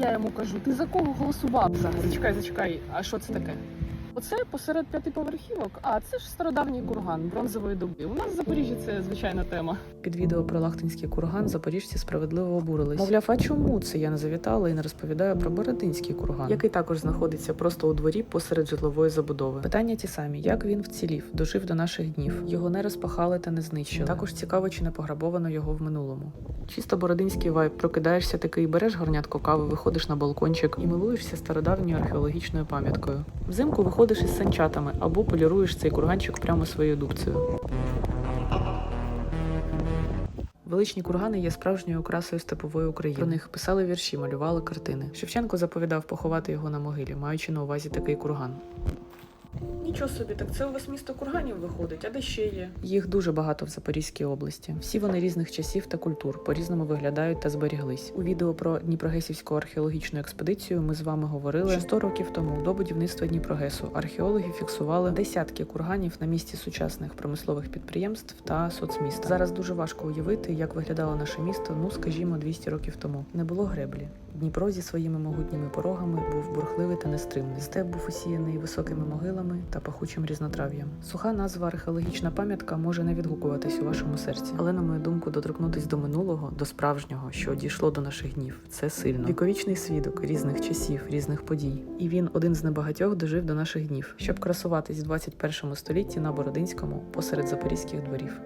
Я йому кажу, ти за кого голосував взагалі? Зачекай, зачекай, а що це таке? Оце посеред п'ятиповерхівок, а це ж стародавній курган бронзової доби. У нас в Запоріжжі це звичайна тема. Під відео про Лахтинський курган запоріжці справедливо обурились. Мовляв, а чому це я не завітала і не розповідаю про Бородинський курган, який також знаходиться просто у дворі посеред житлової забудови. Питання ті самі: як він вцілів, дожив до наших днів, його не розпахали та не знищили. Також цікаво, чи не пограбовано його в минулому. Чисто бородинський вайб. Прокидаєшся такий, береш горнятку кави, виходиш на балкончик і милуєшся стародавньою археологічною пам'яткою. Взимку виходиш із санчатами або поліруєш цей курганчик прямо своєю дубцею. Величні кургани є справжньою окрасою степової України. Про них писали вірші, малювали картини. Шевченко заповідав поховати його на могилі, маючи на увазі такий курган. Нічого собі, так це у вас місто курганів виходить, а де ще є? Їх дуже багато в Запорізькій області. Всі вони різних часів та культур по-різному виглядають та зберіглись. У відео про Дніпрогесівську археологічну експедицію ми з вами говорили, що 100 років тому до будівництва Дніпрогесу археологи фіксували десятки курганів на місці сучасних промислових підприємств та соцміст. Зараз дуже важко уявити, як виглядало наше місто, ну скажімо, 200 років тому. Не було греблі. Дніпро зі своїми могутніми порогами був бурхливий та нестримний. Степ був усіяний високими могилами та пахучим різнотрав'ям. Суха назва археологічна пам'ятка може не відгукуватись у вашому серці, але на мою думку, доторкнутись до минулого, до справжнього, що дійшло до наших днів, це сильно. Віковічний свідок різних часів, різних подій. І він один з небагатьох дожив до наших днів, щоб красуватись в 21 столітті на Бородинському посеред запорізьких дворів.